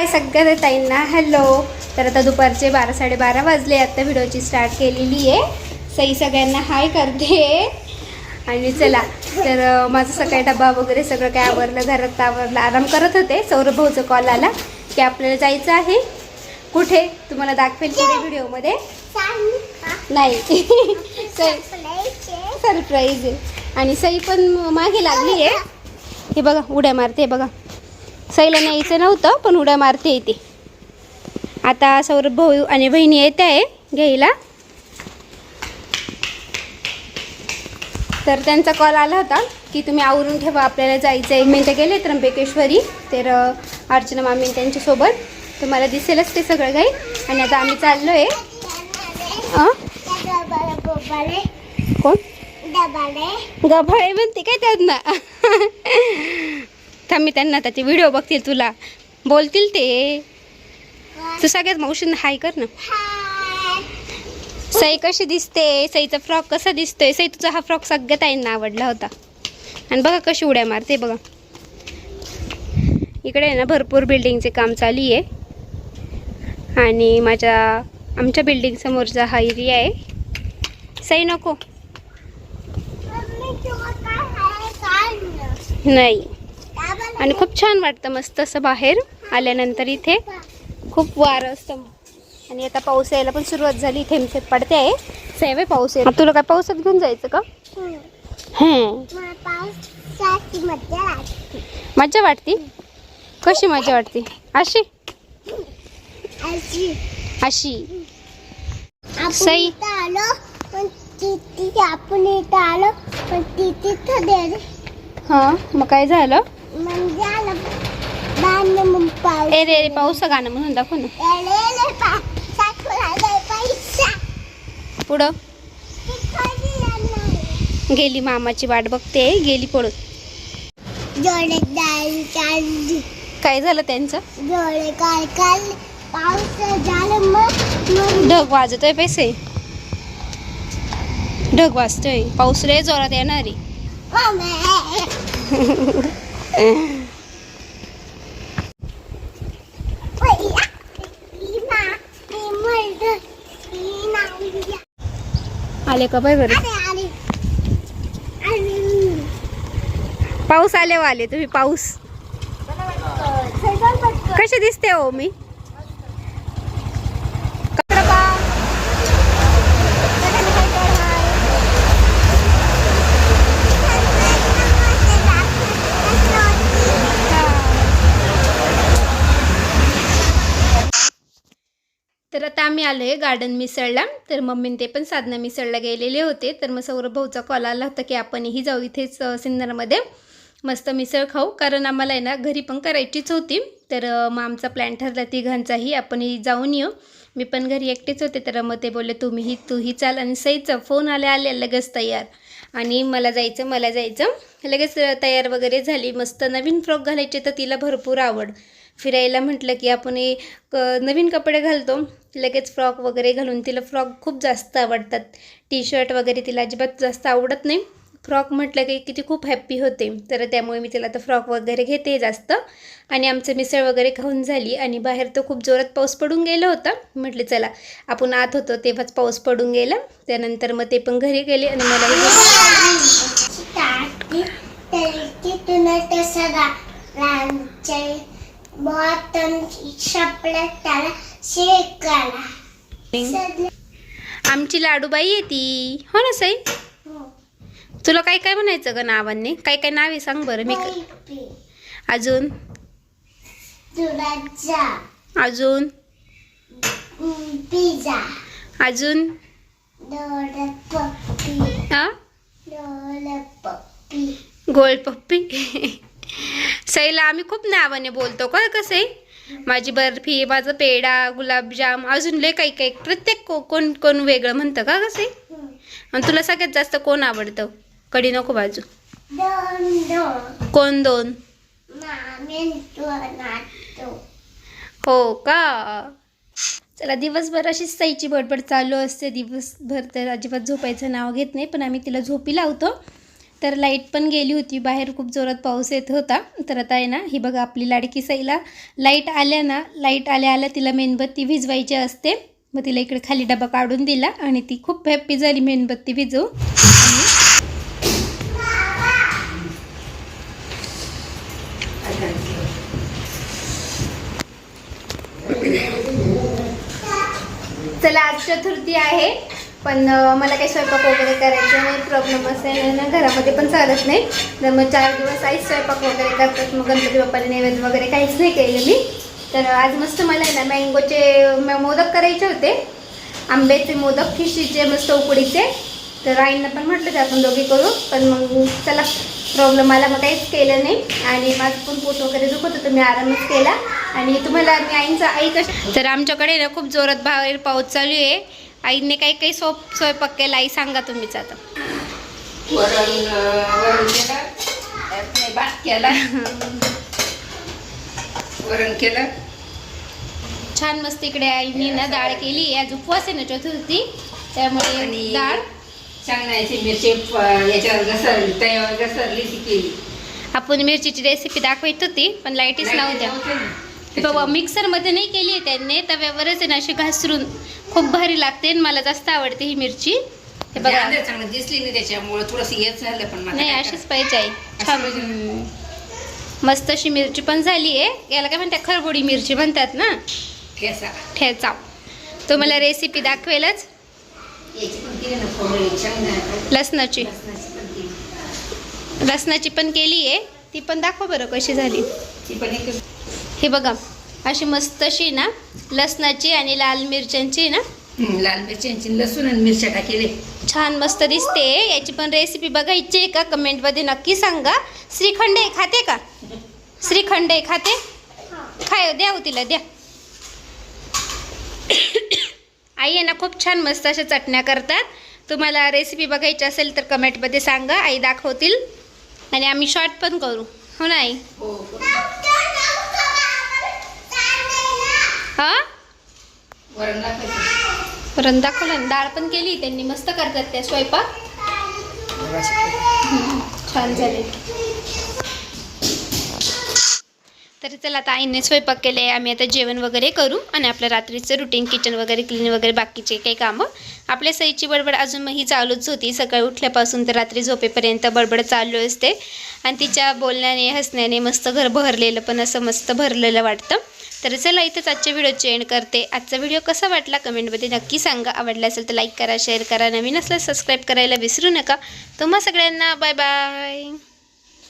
हाय सगळ्या ताईंना. हॅलो तर आता दुपारचे बारा साडेबारा वाजले. आता व्हिडिओची स्टार्ट केलेली आहे. सई सगळ्यांना हाय करते. आणि चला तर माझं सकाळी डबा वगैरे सगळं काय आवरलं घरात आवरलं आराम करत होते. सौरभ भाऊचा कॉल आला की आपल्याला जायचं आहे. कुठे? तुम्हाला दाखवेल पुढे व्हिडिओमध्ये. नाही. सरप्राईज आहे आणि सई पण मागे लागली आहे. हे बघा उड्या मारते बघा. सईला न्यायचं नव्हतं पण उड्या मारते इथे. आता सौरभ भाऊ आणि बहिणी येत आहे घ्यायला. तर त्यांचा कॉल आला होता की तुम्ही आवरून ठेवा आपल्याला जायचं एक मिनटं गेले त्र्यंबकेश्वरी. तर अर्चना मामी त्यांच्यासोबत. तर मला दिसेलच ते सगळं काही. आणि आता आम्ही चाललो आहे कोण? गभाळे म्हणते काय त्यांना थांब मी त्यांना त्याचे व्हिडिओ बघतील तुला. बोलतील ते. तू सगळ्यात मावशींना हाय कर ना. सई कशी दिसते? सईचा फ्रॉक कसा दिसतोय? सई तुझा हा फ्रॉक सगळ्यात आईंना आवडला होता. आणि बघा कशी उड्या मारते बघा. इकडे आहे ना भरपूर बिल्डिंगचे काम चालू आहे. आणि माझ्या आमच्या बिल्डिंग समोरचा हा एरिया आहे. सई नको. नाही. आणि खूप छान वाटतं मस्त असं बाहेर आल्यानंतर इथे. खूप वारं असतं. आणि आता पाऊस यायला पण सुरुवात झाली. थेंब थेंब पडते आहे. सेवे पाऊस आहे तुला काय पावसात घेऊन जायचं का? हं मजा वाटती? कशी मजा वाटते? अशी? अशी. सई. आलो पण आपण इथं आलो पण तिथे हां मग काय झालं? म्हणजे ए रे रे पाऊस गाणं म्हणून दाखव ना. पुढं. गेली मामाची वाट बघते गेली चालली काय झालं त्यांचं? ढग वाजतोय पैसे. ढग वाजतोय. पाऊस लय जोरात येणार. आले का बाय बरं. पाऊस आले आले तुम्ही पाऊस. कसे दिसते हो मी आता आम्ही आलो आहे गार्डन मिसळला. तर मम्मीने ते पण साधना मिसळला गेलेले होते. तर मग सौरभ भाऊचा कॉल आला होता की आपणही जाऊ इथेच सिन्नरमध्ये. मस्त मिसळ खाऊ. कारण आम्हाला आहे ना घरी पण करायचीच होती. तर मग आमचा प्लॅन ठरला तिघांचाही. आपणही जाऊन येऊ. मी पण घरी एकटेच होते. तर मग ते बोलले तुम्हीही तूही चाल आणि सईचं फोन आले आले लगेच तयार. आणि मला जायचं मला जायचं. लगेच तयार वगैरे झाली. मस्त नवीन फ्रॉक घालायचे तर तिला भरपूर आवड. फिरायला म्हटलं की आपण एक क नवीन कपडे घालतो. लगेच फ्रॉक वगैरे घालून तिला फ्रॉक खूप जास्त आवडतात. टी शर्ट वगैरे तिला अजिबात जास्त आवडत नाही. फ्रॉक म्हटलं की किती खूप हॅप्पी होते. तर त्यामुळे मी तिला आता फ्रॉक वगैरे घेते जास्त. आणि आमचं मिसळ वगैरे खाऊन झाली आणि बाहेर तर खूप जोरात पाऊस पडून गेला होता. म्हटले चला आपण आत होतो तेव्हाच पाऊस पडून गेला. त्यानंतर मग ते पण घरी गेले आणि मला आमची लाडूबाई आहे ती हो ना सई? तुला काय काय म्हणायचं ग नावांनी? काय काय नाव आहे सांग बरं मी अजून? अजून? पिझ्झा. अजून? हा? गोल पप्पी सईला आम्ही खूप नावाने बोलतो. का कसं माझी बर्फी माझं पेढा गुलाबजाम अजून लय काही काही. प्रत्येक को- कोण कोण वेगळं म्हणतं का कसं आणि तुला सगळ्यात जास्त कोण आवडतं? कडी नको बाजू. कोण दोन? हो का? चला दिवसभर अशीच सईची बडबड चालू असते. दिवसभर तर अजिबात झोपायचं नाव घेत नाही पण आम्ही तिला झोपी लावतो. तर लाइट पण गेली होती. बाहेर खूप जोरात पाऊस येत होता. तर आता आहे ना ही बघा आपली लाडकी साईला. लाइट आल्या ना लाइट आल्या आल्या तिला मेणबत्ती भिजवायची असते. मग तिला इकडे खाली डबा काढून दिला आणि ती खूप हॅप्पी झाली मेणबत्ती भिजवू चला आज चतुर्थी आहे. पण मला काही स्वयंपाक वगैरे करायचं नाही प्रॉब्लेम असेल ना घरामध्ये पण चालत नाही. तर मग चार दिवस आईच स्वयंपाक वगैरे करतात मग गणपती बाप्पाला नैवेद्य वगैरे काहीच नाही केलं मी. तर आज मस्त मला आहे ना मँगोचे मोदक करायचे होते. आंब्याचे मोदक खिशीचे मस्त उकडीचे. तर आईंना पण म्हटलं ते आपण दोघी करू पण मग चला प्रॉब्लेम आला मग काहीच केलं नाही. आणि माझं पण पोट वगैरे दुखत होतं मी आरामच केला. आणि तुम्हाला मी आईंचा आई कशी तर आमच्याकडे ना खूप जोरात बाहेर पाऊस चालू आहे. आईने काही काही सोप स्वयंपाक केला आई सांगा तुम्हीच आता. वरण केलं. त्यात नाही भात केला. वरण केलं. छान मस्त इकडे आईने ना डाळ केली. आज उपवास आहे ना चतुर्थी. त्यामुळे डाळ. शेंगदाण्याची मिरची प- याच्यावर घसरली तव्यावर घसरली ती केली. आपण मिरचीची रेसिपी दाखवत होती पण लाईटीच नव्हत्या. बाबा मिक्सरमध्ये नाही केली आहे त्यांनी तव्यावरच आहे ना अशी घासरून खूप भारी लागते आणि मला जास्त आवडते ही मिरची. हे बघा. चांगलं दिसली नाही त्याच्यामुळे थोडस येत झालं पण मला नाही काय अशीच पाहिजे आई. छान. हम्म. मस्त अशी मिरची पण झाली आहे. याला काय म्हणतात खरबुडी मिरची म्हणतात ना? करायचं. ठेचा. ठेचा. तुम्हाला रेसिपी दाखवेलच. याची पण केली ना फोडणी शेंगदाण्याची लसणाची. लसणाची पण केली. लसणाची पण केली आहे. ती पण दाखवा बरं कशी झाली. ती पण एक हे बघा अशी मस्त अशी ना लसणाची आणि लाल मिरच्यांची ना. हं, लाल मिरच्यांची लसूण आणि मिरच्या टाकेले छान मस्त दिसते. याची पण रेसिपी बघायची आहे का? कमेंटमध्ये नक्की सांगा. श्रीखंड खाते का? श्रीखंड खाते? खाय द्या हो तिला द्या. आई आहे ना खूप छान मस्त अशा चटण्या करतात. तुम्हाला रेसिपी बघायची असेल तर कमेंटमध्ये सांगा. आई दाखवतील. आणि आम्ही शॉर्ट पण करू. हो ना आई हो हा वरण टाकायचं वरण दाखवलं ना डाळ पण केली त्यांनी मस्त करतात त्या स्वयंपाक. छान झाले. तर चला आता आईने स्वयंपाक केले आम्ही आता जेवण वगैरे करू आणि आपलं रात्रीचं रुटीन किचन वगैरे क्लीन वगैरे बाकीचे काही कामं. आपल्या सईची बडबड अजूनही चालूच होती. सकाळी उठल्यापासून तर रात्री झोपेपर्यंत बडबड चालू असते. आणि तिच्या बोलण्याने हसण्याने मस्त घर भरलेलं पण असं मस्त भरलेलं वाटतं. तर चला इथंच आजच्या व्हिडिओची एंड करते. आजचा व्हिडिओ कसा वाटला कमेंटमध्ये नक्की सांगा. आवडला असेल तर लाईक करा शेअर करा. नवीन असल्यास सबस्क्राईब करायला विसरू नका. तुम्हा सगळ्यांना बाय बाय